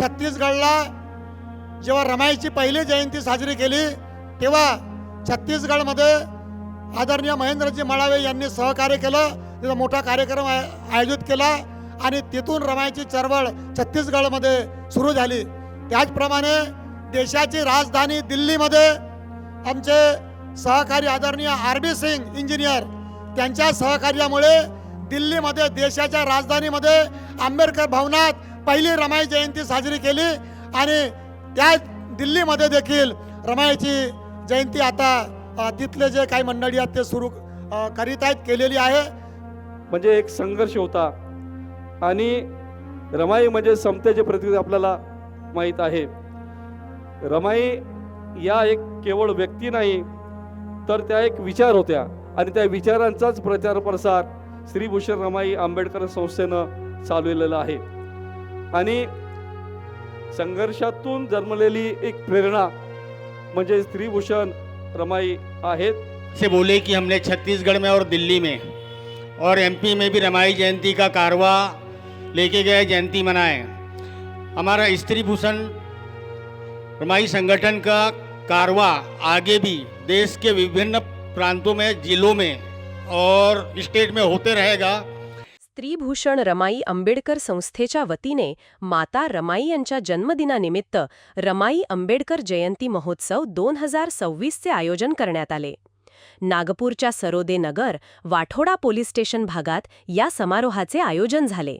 छत्तीसगडला जेव्हा रमाईची पहिली जयंती साजरी केली तेव्हा छत्तीसगडमध्ये आदरणीय महेंद्रजी मळावे यांनी सहकार्य केलं तिथं मोठा कार्यक्रम आय- आयोजित केला आणि तिथून रमाईची चळवळ छत्तीसगडमध्ये सुरू झाली. त्याचप्रमाणे देशाची राजधानी दिल्लीमध्ये आमचे सहकारी आदरणीय आर बी सिंग इंजिनियर त्यांच्या सहकार्यामुळे दिल्लीमध्ये देशाच्या राजधानीमध्ये आंबेडकर भवनात पहिली रमाई जयंती साजरी केली आणि त्या दिल्लीमध्ये देखील रमाईची जयंती आता तिथले जे काही मंडळी आहेत ते सुरू करीत आहेत केलेली आहे. म्हणजे एक संघर्ष होता आणि रमाई म्हणजे समतेचे प्रतिनिधी आपल्याला माहीत आहे. रमाई या एक केवळ व्यक्ती नाही तर त्या एक विचार होत्या आणि त्या विचारांचाच प्रचार प्रसार श्रीभूषण रमाई आंबेडकर संस्थेनं चालवलेला आहे. आणि संघर्षातून जन्मलेली एक प्रेरणा म्हणजे स्त्रीभूषण रमाई आहेत. से बोले कि हमने छत्तीसगढ़ में और दिल्ली में और एमपी में भी रमाई जयंती का कारवा लेके गए जयंती मनाए। हमारा स्त्री भूषण रमाई संगठन का कारवा आगे भी देश के विभिन्न प्रांतों में जिलों में और स्टेट में होते रहेगा। स्त्रीभूषण रमाई आंबेडकर संस्थेच्या वतीने माता रमाई यांच्या जन्मदिनानिमित्त रमाई आंबेडकर जयंती महोत्सव दोन हजार सव्वीसचे आयोजन करण्यात आले. नागपूरच्या सरोदे नगर वाठोडा पोलीस स्टेशन भागात या समारोहाचे आयोजन झाले.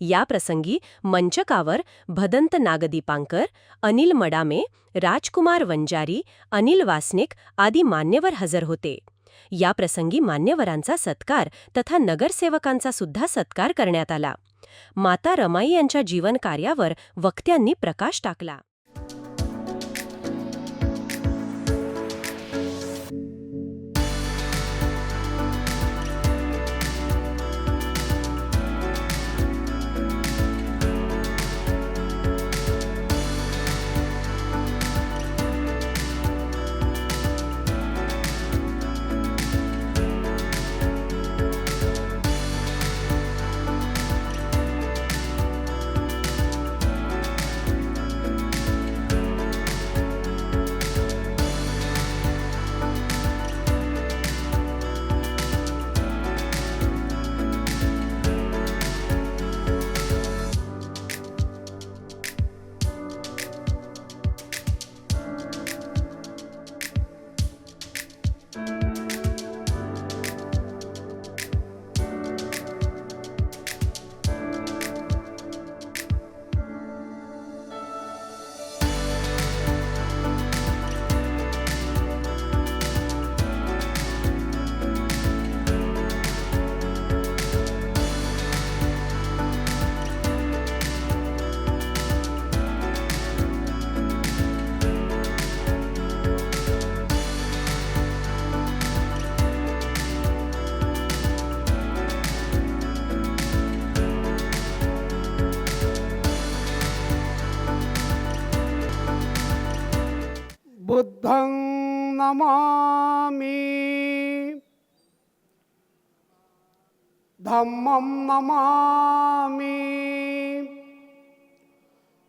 या प्रसंगी मंचकावर भदंत नागदीपांकर अनिल मडामे राजकुमार वंजारी अनिल वासनिक आदी मान्यवर हजर होते. या प्रसंगी मान्यवरांचा सत्कार तथा नगरसेवकांचा सुद्धा सत्कार करण्यात आला. माता रमाई यांच्या जीवनकार्यावर वक्त्यांनी प्रकाश टाकला.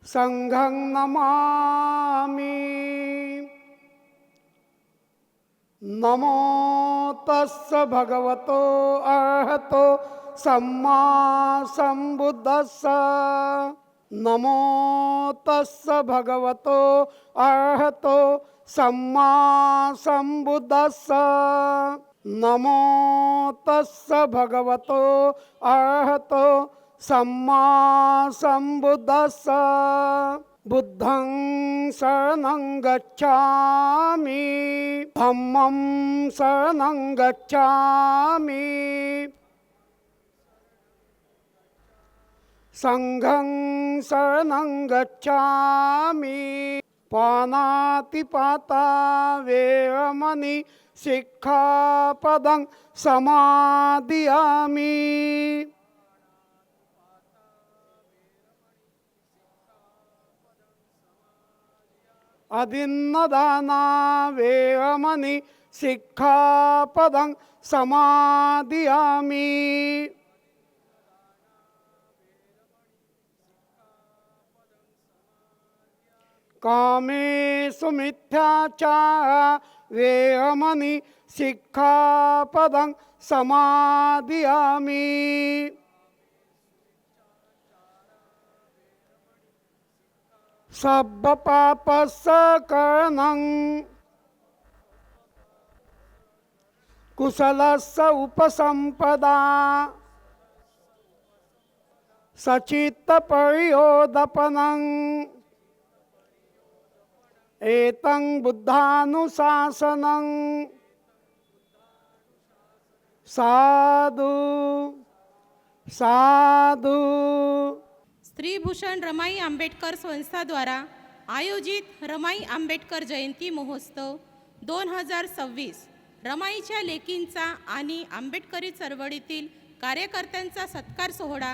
संघं नमामि। नमो तस्य भगवतो अर्हतो सम्मा सम्बुद्धस्स नमो तस्य भगवतो अर्हतो सम्मा सम्बुद्धस्स नमो तस्य भगवतो अर्हतो सम्मा सम्बुद्धस्य बुद्धं शरणं गच्छामि। धम्मं शरणं गच्छामि। सङ्घं शरणं गच्छामि। पानातिपाता वेरमणि शिक्षापदं समादयामि। अदिन्नदाना वेरमणि शिक्षापदं समादयामि कामेषु मिथ्याचारेऽमनि शिक्षापदं समादियामि सब्बपापस्सकरणं कुशलस्य उपसम्पदा। सचित्तपर्योदपनम् एतं बुद्धानुशासनं। साधु साधु श्रीभूषण रमाई आंबेडकर संस्थाद्वारा आयोजित रमाई आंबेडकर जयंती महोत्सव दोन हजार सव्वीस. रमाईच्या लेकींचा आणि आंबेडकरी चळवळीतील कार्यकर्त्यांचा सत्कार सोहळा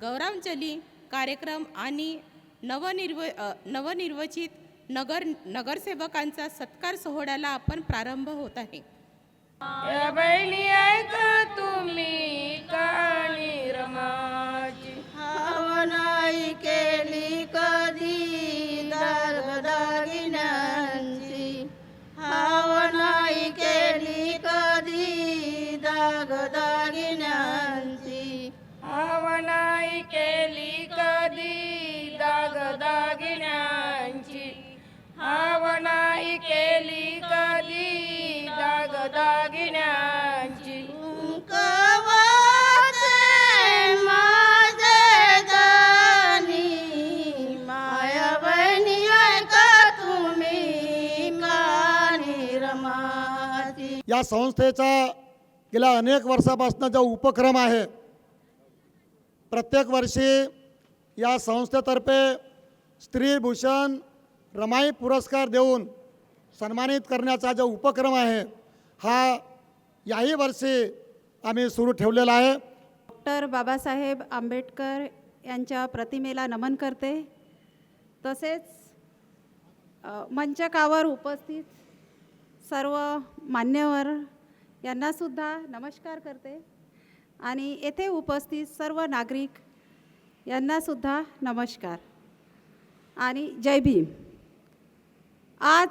गौरवांजली कार्यक्रम आणि नवनिर्व नवनिर्वचित नगर नगरसेवकांचा सत्कार सोहळ्याला आपण प्रारंभ होत आहे. तुम्ही का भावनाई केली कधी दागदागिन्यांची भावनाई केली कधी दागदागिन्यांची भावनाई केली कधी दाग दागिन्यांची भावनाई केली कधी या संस्थेचा गेल्या अनेक वर्षापासून जो उपक्रम आहे प्रत्येक वर्षी या संस्थेतर्फे स्त्रीभूषण रमाई पुरस्कार देऊन सन्मानित करण्याचा जो उपक्रम आहे हा याही वर्षी आम्ही सुरू ठेवलेला आहे. डॉक्टर बाबासाहेब आंबेडकर यांच्या प्रतिमेला नमन करते. तसेच मंचकावर उपस्थित सर्व मान्यवर यांनासुद्धा नमस्कार करते. आणि येथे उपस्थित सर्व नागरिक यांनासुद्धा नमस्कार. आणि जय भीम. आज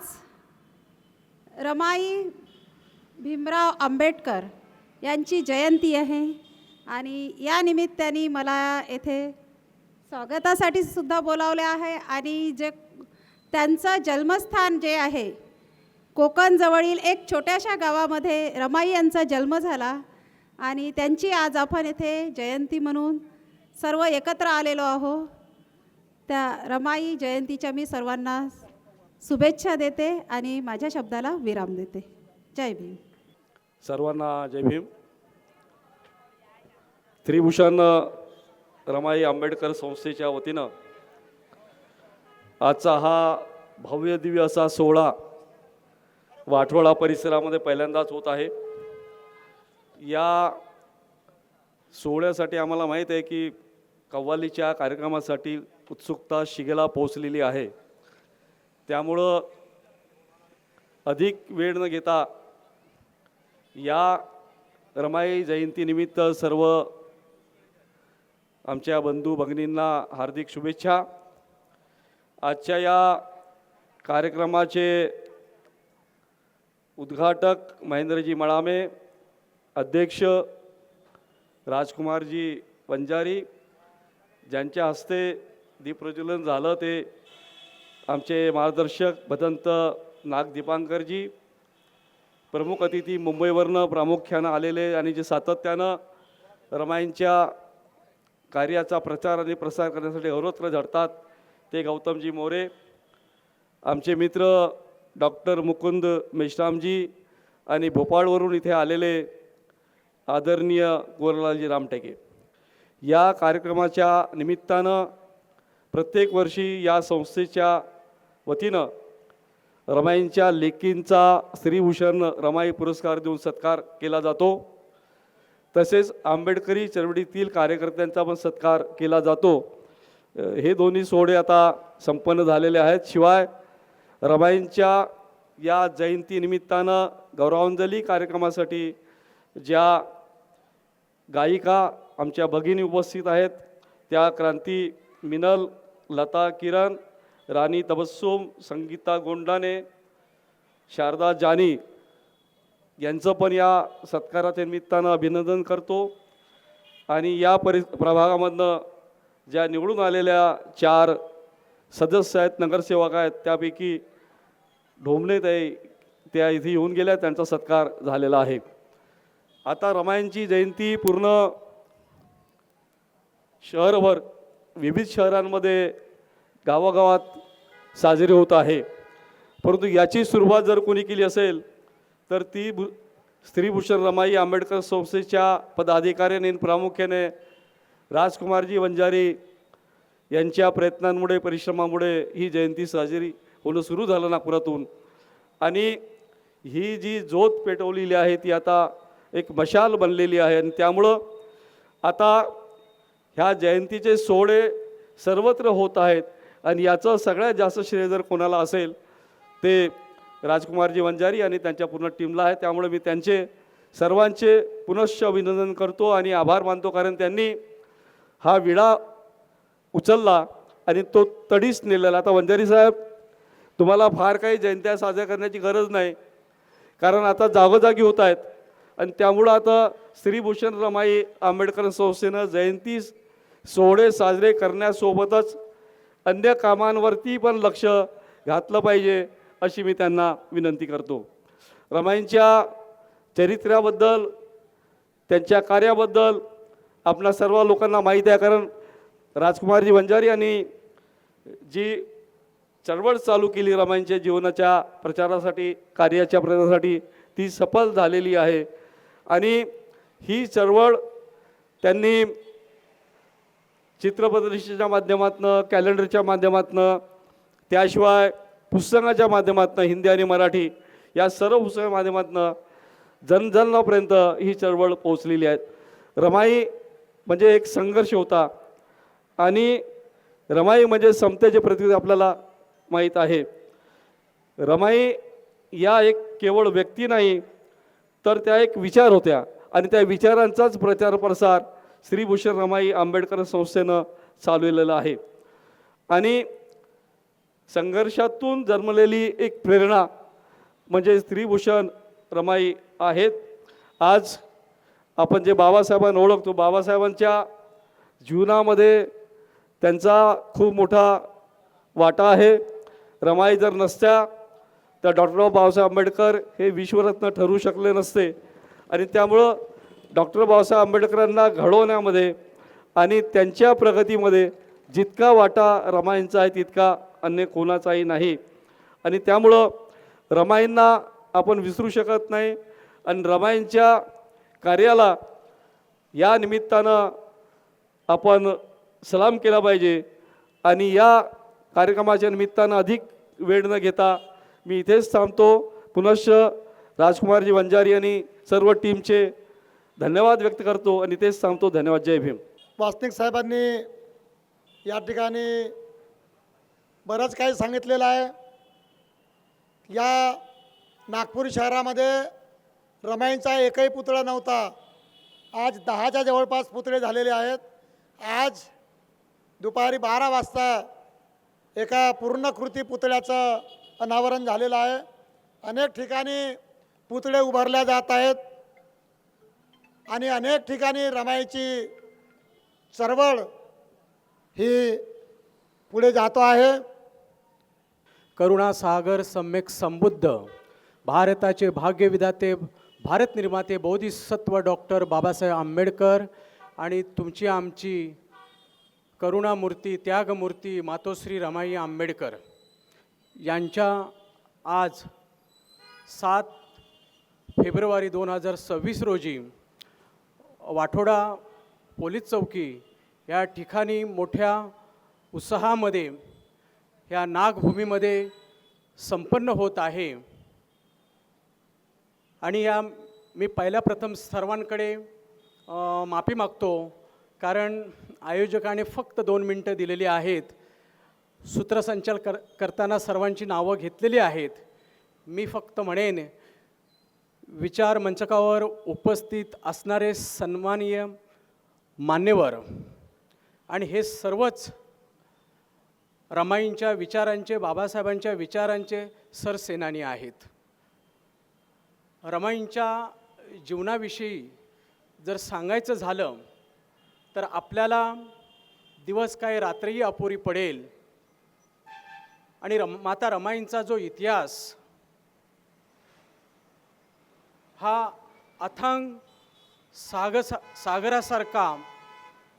रमाई भीमराव आंबेडकर यांची जयंती आहे. आणि या निमित्ताने मला येथे स्वागतासाठी सुद्धा बोलावले आहे. आणि जे त्यांचं जन्मस्थान जे आहे कोकणजवळील एक छोट्याशा गावामध्ये रमाई यांचा जन्म झाला आणि त्यांची आज आपण येथे जयंती म्हणून सर्व एकत्र आलेलो आहो. त्या रमाई जयंतीच्या मी सर्वांना शुभेच्छा देते आणि माझ्या शब्दाला विराम देते. जय भीम. सर्वांना जय भीम. त्रिभूषण रमाई आंबेडकर संस्थेच्या वतीनं आजचा हा भव्य दिव्य असा सोहळा वाठोळा परिसरामध्ये पहिल्यांदाच होत आहे. या सोहळ्यासाठी आम्हाला माहीत आहे की कव्वालीच्या कार्यक्रमासाठी उत्सुकता शिगेला पोहोचलेली आहे. त्यामुळं अधिक वेळ न घेता या रमाई जयंतीनिमित्त सर्व आमच्या बंधू भगिनींना हार्दिक शुभेच्छा. आजच्या या कार्यक्रमाचे उद्घाटक महेंद्रजी मळामे अध्यक्ष राजकुमारजी वंजारी ज्यांच्या हस्ते दीपप्रज्वलन झालं ते आमचे मार्गदर्शक भदंत नाग दीपांकरजी प्रमुख अतिथी मुंबईवरनं प्रामुख्यानं आलेले आणि जे सातत्यानं रमाईंच्या कार्याचा प्रचार आणि प्रसार करण्यासाठी अहोरात्र झडतात ते गौतमजी मोरे आमचे मित्र डॉक्टर मुकुंद मेश्रामजी आणि भोपाळवरून इथे आलेले आदरणीय गोरलालजी रामटेके. या कार्यक्रमाच्या निमित्तानं प्रत्येक वर्षी या संस्थेच्या वतीनं रमाईंच्या लेकींचा श्रीभूषण रमाई पुरस्कार देऊन सत्कार केला जातो. तसेच आंबेडकरी चळवळीतील कार्यकर्त्यांचा पण सत्कार केला जातो. हे दोन्ही सोहळे आता संपन्न झालेले आहेत. शिवाय रबाईंच्या या जयंतीनिमित्तानं गौरवांजली कार्यक्रमासाठी ज्या गायिका आमच्या भगिनी उपस्थित आहेत त्या क्रांती मिनल लता किरण राणी तबस्सुम संगीता गोंडाने शारदा जानी यांचं पण या सत्काराच्या निमित्तानं अभिनंदन करतो. आणि या परि प्रभागामधनं ज्या निवडून आलेल्या चार सदस्य आहेत नगरसेवक आहेत त्यापैकी ढोमणे ताई त्या इथे येऊन गेल्या त्यांचा सत्कार झालेला आहे. आता रमायणची जयंती पूर्ण शहरभर विविध शहरांमध्ये गावागावात साजरी होत आहे. परंतु याची सुरुवात जर कोणी केली असेल तर ती भू स्त्रीभूषण रमाई आंबेडकर संस्थेच्या पदाधिकाऱ्यांनी प्रामुख्याने राजकुमारजी वंजारी यांच्या प्रयत्नांमुळे परिश्रमामुळे ही जयंती साजरी होणं सुरू झालं नागपुरातून. आणि ही जी ज्योत पेटवलेली आहे ती आता एक मशाल बनलेली आहे. आणि त्यामुळं आता ह्या जयंतीचे सोहळे सर्वत्र होत आहेत. आणि याचं सगळ्यात जास्त श्रेय जर कोणाला असेल ते राजकुमारजी वंजारी आणि त्यांच्या पूर्ण टीमला आहे. त्यामुळे मी त्यांचे सर्वांचे पुनश्च अभिनंदन करतो आणि आभार मानतो. कारण त्यांनी हा विडा उचलला आणि तो तडीच नेलेला. आता वंजारी साहेब तुम्हाला फार काही जयंत्या साजऱ्या करण्याची गरज नाही. कारण आता जागोजागी होत आहेत. आणि त्यामुळं आता श्रीभूषण रमाई आंबेडकर संस्थेनं जयंती सोहळे साजरे करण्यासोबतच अन्य कामांवरती पण लक्ष घातलं पाहिजे अशी मी त्यांना विनंती करतो. रमाईंच्या चरित्र्याबद्दल त्यांच्या कार्याबद्दल आपणा सर्व लोकांना माहीत आहे. कारण राजकुमारजी वंजारी यांनी जी चळवळ चालू केली रमाईंच्या जीवनाच्या प्रचारासाठी कार्याच्या प्रचारासाठी. ती सफल झालेली आहे. आणि ही चळवळ त्यांनी चित्रप्रदर्शनाच्या माध्यमातून कॅलेंडरच्या माध्यमातून त्याशिवाय पुस्तकाच्या माध्यमातून हिंदी आणि मराठी या सर्व पुस्तकाच्या माध्यमातून जनजनापर्यंत ही चळवळ पोहोचलेली आहे. रमाई म्हणजे एक संघर्ष होता. आणि रमाई म्हणजे समतेचे प्रतीक आपल्याला माहीत आहे. रमाई या एक केवळ व्यक्ती नाही तर त्या एक विचार होत्या. आणि त्या विचारांचाच प्रचार प्रसार श्रीभूषण रमाई आंबेडकर संस्थेनं चालवलेला आहे. आणि संघर्षातून जन्मलेली एक प्रेरणा म्हणजे स्त्रीभूषण रमाई आहेत. आज आपण जे बाबासाहेबांना ओळखतो बाबासाहेबांच्या जीवनामध्ये त्यांचा खूप मोठा वाटा आहे. रमाई जर नसत्या तर डॉक्टर बाबासाहेब आंबेडकर हे विश्वरत्न ठरू शकले नसते. आणि त्यामुळं डॉक्टर बाबासाहेब आंबेडकरांना घडवण्यामध्ये आणि त्यांच्या प्रगतीमध्ये जितका वाटा रमाईंचा आहे तितका अन्य कोणाचाही नाही. आणि त्यामुळं रमाईंना आपण विसरू शकत नाही. आणि रमाईंच्या कार्याला या निमित्तानं आपण सलाम केला पाहिजे. आणि या कार्यक्रमाच्या निमित्तानं अधिक वेळ न घेता मी इथेच थांबतो. पुनश्च राजकुमारजी वंजारी आणि सर्व टीमचे धन्यवाद व्यक्त करतो आणि तेच सांगतो धन्यवाद. जय भीम. वासनिक साहेबांनी या ठिकाणी बरंच काही सांगितलेलं आहे. या नागपूर शहरामध्ये रमाईंचा एकही पुतळा नव्हता. आज दहाच्या जवळपास पुतळे झालेले आहेत. आज दुपारी बारा वाजता एका पूर्णकृती पुतळ्याचं अनावरण झालेलं आहे. अनेक ठिकाणी पुतळे उभारल्या जात आहेत. आणि अनेक ठिकाणी रमाईची चळवळ ही पुढे जातो आहे. करुणासागर सम्यक संबुद्ध भारताचे भाग्यविधाते भारत निर्माते बोधिसत्व डॉक्टर बाबासाहेब आंबेडकर आणि तुमची आमची करुणामूर्ती त्यागमूर्ती मातोश्री रमाई आंबेडकर यांच्या आज सात फेब्रुवारी दोन हजार सव्वीस रोजी वाठोडा पोलीस चौकी या ठिकाणी मोठ्या उत्साहामध्ये ह्या नागभूमीमध्ये संपन्न होत आहे. आणि या मी पहिल्या प्रथम सर्वांकडे माफी मागतो कारण आयोजकाने फक्त दोन मिनटं दिलेली आहेत. सूत्रसंचाल कर करताना सर्वांची नावं घेतलेली आहेत. मी फक्त म्हणेन विचार मंचकावर उपस्थित असणारे सन्माननीय मान्यवर आणि हे सर्वच रमाईंच्या विचारांचे बाबासाहेबांच्या विचारांचे सरसेनानी आहेत. रमाईंच्या जीवनाविषयी जर सांगायचं झालं तर आपल्याला दिवस काय रात्रही अपुरी पडेल. आणि रम माता रमाईंचा जो इतिहास हा अथांग साग सागरासारखा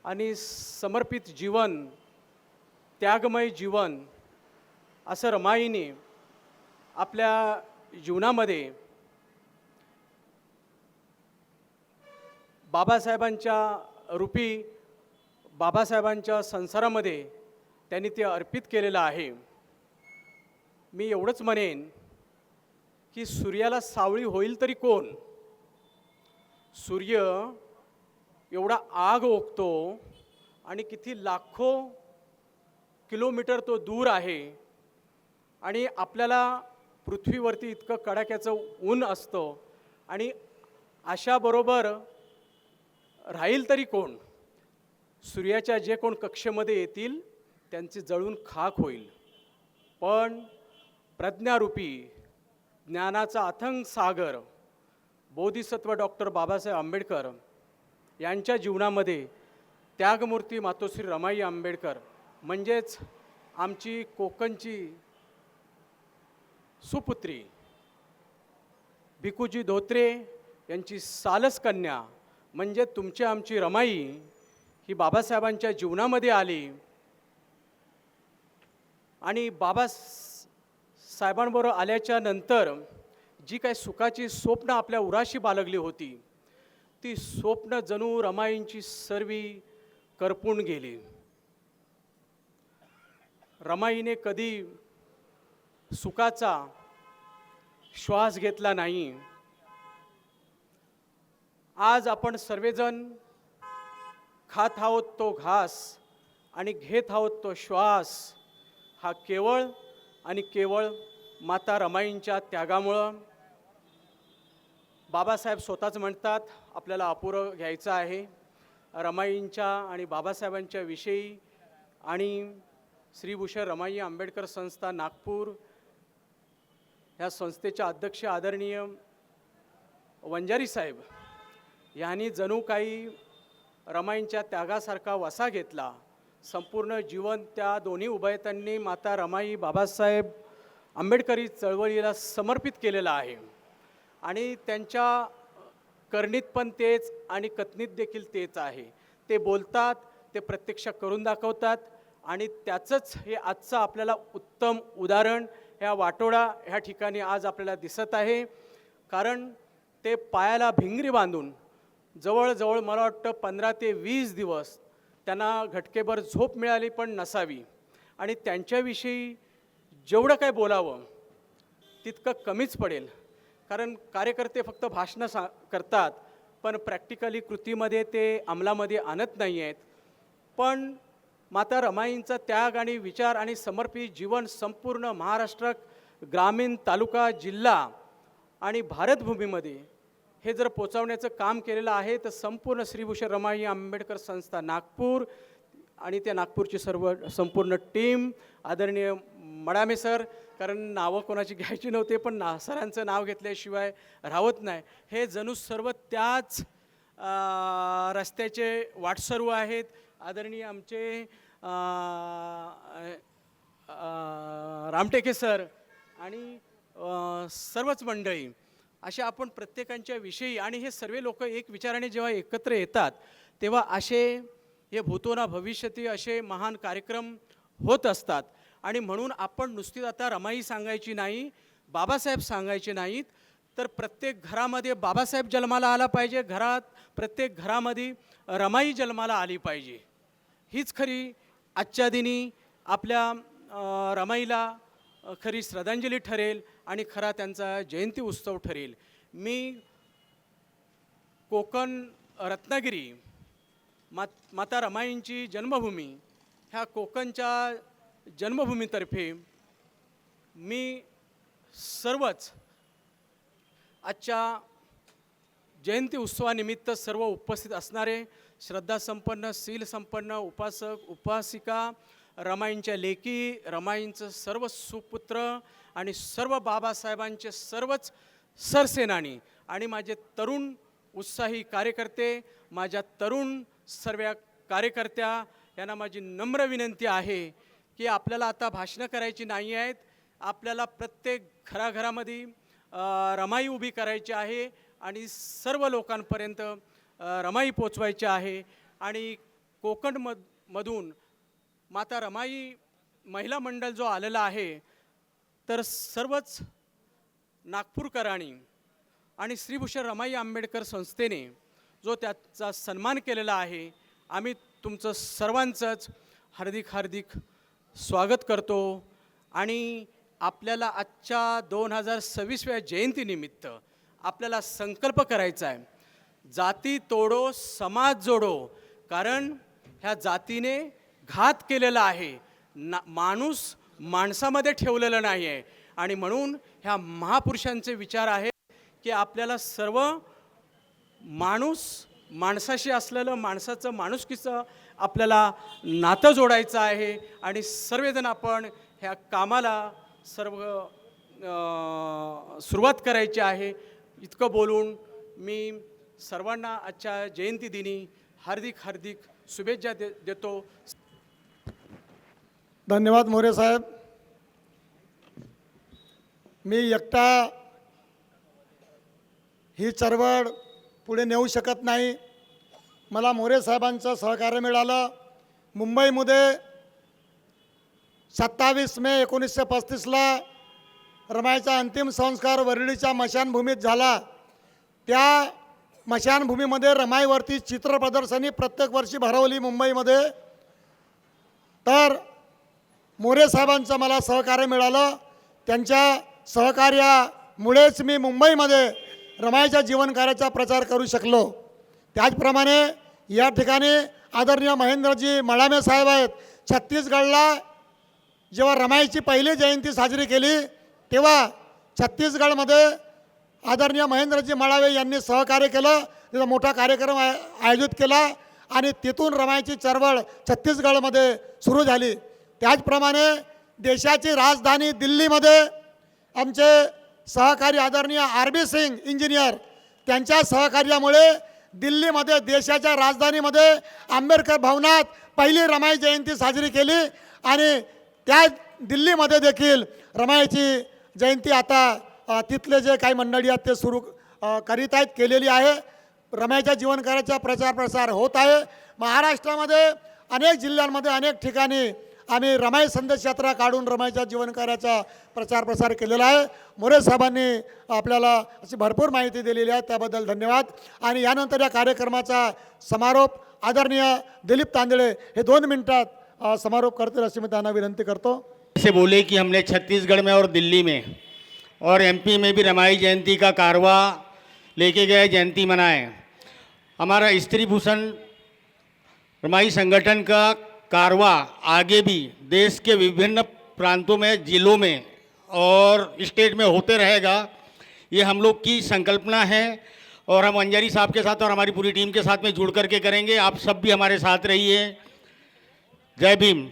आणि समर्पित जीवन त्यागमय जीवन असं रमाईने आपल्या जीवनामध्ये बाबासाहेबांच्या रूपी बाबासाहेबांच्या संसारामध्ये त्यांनी ते अर्पित केलेलं आहे. मी एवढंच म्हणेन की सूर्याला सावळी होईल तरी कोण? सूर्य एवढा आग ओकतो आणि किती लाखो किलोमीटर तो दूर आहे आणि आपल्याला पृथ्वीवरती इतकं कडाक्याचं ऊन असतं आणि अशाबरोबर राहील तरी कोण? सूर्याच्या जे कोण कक्षेमध्ये येतील त्यांचे जळून खाक होईल. पण प्रज्ञारूपी ज्ञानाचा अथंग सागर बोधिसत्व डॉक्टर बाबासाहेब आंबेडकर यांच्या जीवनामध्ये त्यागमूर्ती मातोश्री रमाई आंबेडकर म्हणजेच आमची कोकणची सुपुत्री भिकूजी धोत्रे यांची सालस कन्या म्हणजे तुमची आमची रमाई ही बाबासाहेबांच्या जीवनामध्ये आली. आणि बाबा साहेबांबरोबर आल्याच्यानंतर जी काही सुखाची स्वप्न आपल्या उराशी बाळगली होती ती स्वप्न जणू रमाईंची सर्वी करपून गेली. रमाईने कधी सुखाचा श्वास घेतला नाही. आज आपण सर्वजण खात आहोत तो घास आणि घेत आहोत तो श्वास. हा केवळ आणि केवळ माता रमाईंच्या त्यागामुळं. बाबासाहेब स्वतःच म्हणतात आपल्याला अपुरं घ्यायचं आहे. रमाईंच्या आणि बाबासाहेबांच्या विषयी आणि श्रीभूषण रमाई आंबेडकर संस्था नागपूर ह्या संस्थेच्या अध्यक्ष आदरणीय वंजारी साहेब यांनी जणू काही रमाईंच्या त्यागासारखा वसा घेतला. संपूर्ण जीवन त्या दोन्ही उभयतांनी माता रमाई बाबासाहेब आंबेडकरी चळवळीला समर्पित केलेलं आहे. आणि त्यांच्या करणीत पण तेच आणि कथनीत देखील तेच आहे. ते बोलतात ते प्रत्यक्ष करून दाखवतात आणि त्याचंच हे आजचं आपल्याला उत्तम उदाहरण ह्या वाटोळा ह्या ठिकाणी आज आपल्याला दिसत आहे. कारण ते पायाला भिंगरी बांधून जवळजवळ मला वाटतं पंधरा ते वीस दिवस त्यांना घटकेभर झोप मिळाली पण नसावी. आणि त्यांच्याविषयी जेवढं काय बोलावं तितकं कमीच पडेल. कारण कार्यकर्ते फक्त भाषणं सा करतात पण प्रॅक्टिकली कृतीमध्ये ते अंमलामध्ये आणत नाही आहेत पण माता रमाईंचा त्याग आणि विचार आणि समर्पित जीवन संपूर्ण महाराष्ट्र ग्रामीण तालुका जिल्हा आणि भारतभूमीमध्ये हे जर पोचवण्याचं काम केलेलं आहे तर संपूर्ण श्रीभूषण रमाई आंबेडकर संस्था नागपूर आणि त्या नागपूरची सर्व संपूर्ण टीम आदरणीय मडामे सर कारण नावं कोणाची घ्यायची नव्हते पण ना सरांचं नाव घेतल्याशिवाय राहत नाही. हे जणू सर्व त्याच रस्त्याचे वाटसरू आहेत. आदरणीय आमचे रामटेके सर आणि सर्वच मंडळी. असे आपण प्रत्येकांच्या विषयी आणि हे सर्व लोक एक विचाराने जेव्हा एकत्र येतात तेव्हा असे हे भूतोना भविष्यती असे महान कार्यक्रम होत असतात. आणि म्हणून आपण नुसतीच आता रमाई सांगायची नाही बाबासाहेब सांगायचे नाहीत तर प्रत्येक घरामध्ये बाबासाहेब जन्माला आला पाहिजे घरात प्रत्येक घरामध्ये रमाई जन्माला आली पाहिजे. हीच खरी आजच्या दिनी आपल्या रमाईला खरी श्रद्धांजली ठरेल आणि खरा त्यांचा जयंती उत्सव ठरेल. मी कोकण रत्नागिरी मात माता रमाईंची जन्मभूमी ह्या कोकणच्या जन्मभूमीतर्फे मी सर्वच आजच्या जयंती उत्सवानिमित्त सर्व उपस्थित असणारे श्रद्धासंपन्न शीलसंपन्न उपासक उपासिका रमाईंच्या लेखी रमाईंचं सर्व सुपुत्र आणि सर्व बाबासाहेबांचे सर्वच सरसेनानी आणि माझे तरुण उत्साही कार्यकर्ते माझ्या तरुण सर्व कार्यकर्त्या यांना माझी नम्र विनंती आहे की आपल्याला आता भाषणं करायची नाही आहेत. आपल्याला प्रत्येक घराघरामध्ये रमाई उभी करायची आहे आणि सर्व लोकांपर्यंत रमाई पोचवायची आहे. आणि कोकणमध मधून माता रमाई महिला मंडळ जो आलेला आहे तर सर्वच नागपूरकरांनी आणि श्रीभूषण रमाई आंबेडकर संस्थेने जो त्याचा सन्मान केलेला आहे आम्ही तुमचं सर्वांचंच हार्दिक हार्दिक स्वागत करतो. आणि आपल्याला आजच्या दोन हजार सव्वीसव्या जयंतीनिमित्त आपल्याला संकल्प करायचा आहे जाती तोडो समाज जोडो. कारण ह्या जातीने घात केलेला आहे. ना माणूस माणसामध्ये ठेवलेलं नाही आहे आणि म्हणून ह्या महापुरुषांचे विचार आहेत की आपल्याला सर्व माणूस माणसाशी असलेलं माणसाचं माणुसकीचं आपल्याला नातं जोडायचं आहे. आणि सर्वजण आपण ह्या कामाला सर्व सुरुवात करायची आहे. इतकं बोलून मी सर्वांना आजच्या जयंतीदिनी हार्दिक हार्दिक शुभेच्छा दे देतो. धन्यवाद मोरे साहेब. मी एकटा ही चळवळ पुढे नेऊ शकत नाही. मला मोरे साहेबांचं सहकार्य मिळालं. मुंबईमध्ये सत्तावीस मे एकोणीसशे पस्तीसला रमायचा अंतिम संस्कार वरळीच्या मशानभूमीत झाला. त्या मशानभूमीमध्ये रमाईवरती चित्र प्रदर्शनी प्रत्येक वर्षी भरवली मुंबईमध्ये. तर मोरे साहेबांचं मला सहकार्य मिळालं. त्यांच्या सहकार्यामुळेच मी मुंबईमध्ये रमायच्या जीवनकार्याचा प्रचार करू शकलो. त्याचप्रमाणे या ठिकाणी आदरणीय महेंद्रजी मळामे साहेब आहेत. छत्तीसगडला जेव्हा रमाईची पहिली जयंती साजरी केली तेव्हा छत्तीसगडमध्ये आदरणीय महेंद्रजी मळावे यांनी सहकार्य केलं. तिथं मोठा कार्यक्रम आय आयोजित केला आणि तिथून रमाईची चळवळ छत्तीसगडमध्ये सुरू झाली. त्याचप्रमाणे देशाची राजधानी दिल्लीमध्ये आमचे सहकारी आदरणीय आर बी सिंग इंजिनियर त्यांच्या सहकार्यामुळे दिल्लीमध्ये देशाच्या राजधानीमध्ये आंबेडकर भवनात पहिली रमाई जयंती साजरी केली आणि त्या दिल्लीमध्ये देखील रमाईची जयंती आता तिथले जे काही मंडळी आहेत ते सुरू करीत आहेत केलेली आहे. रमाईच्या जीवनकार्याचा प्रचार प्रसार होत आहे. महाराष्ट्रामध्ये अनेक जिल्ह्यांमध्ये अनेक ठिकाणी आम्ही रमाई संदेश यात्रा काढून रमाईच्या जीवनकार्याचा प्रचार प्रसार केलेला आहे. मोरे साहेबांनी आपल्याला अशी भरपूर माहिती दिलेली आहे. त्याबद्दल धन्यवाद. आणि यानंतर या कार्यक्रमाचा समारोप आदरणीय दिलीप तांदळे हे दोन मिनटात समारोप करतील अशी मी त्यांना विनंती करतो. असे बोले कि हमने छत्तीसगढ़ में और दिल्ली में और एमपी में भी रमाई जयंती का कारवा लेके गए जयंती मनाए। हमारा स्त्री भूषण रमाई संगठन का कारवा आगे भी देश के विभिन्न प्रांतों में, जिलों में और स्टेट में होते रहेगा। ये हम लोग की संकल्पना है और हम अंजारी साहब के साथ और हमारी पूरी टीम के साथ में जुड़ करके करेंगे। आप सब भी हमारे साथ रहिए। जय भीम।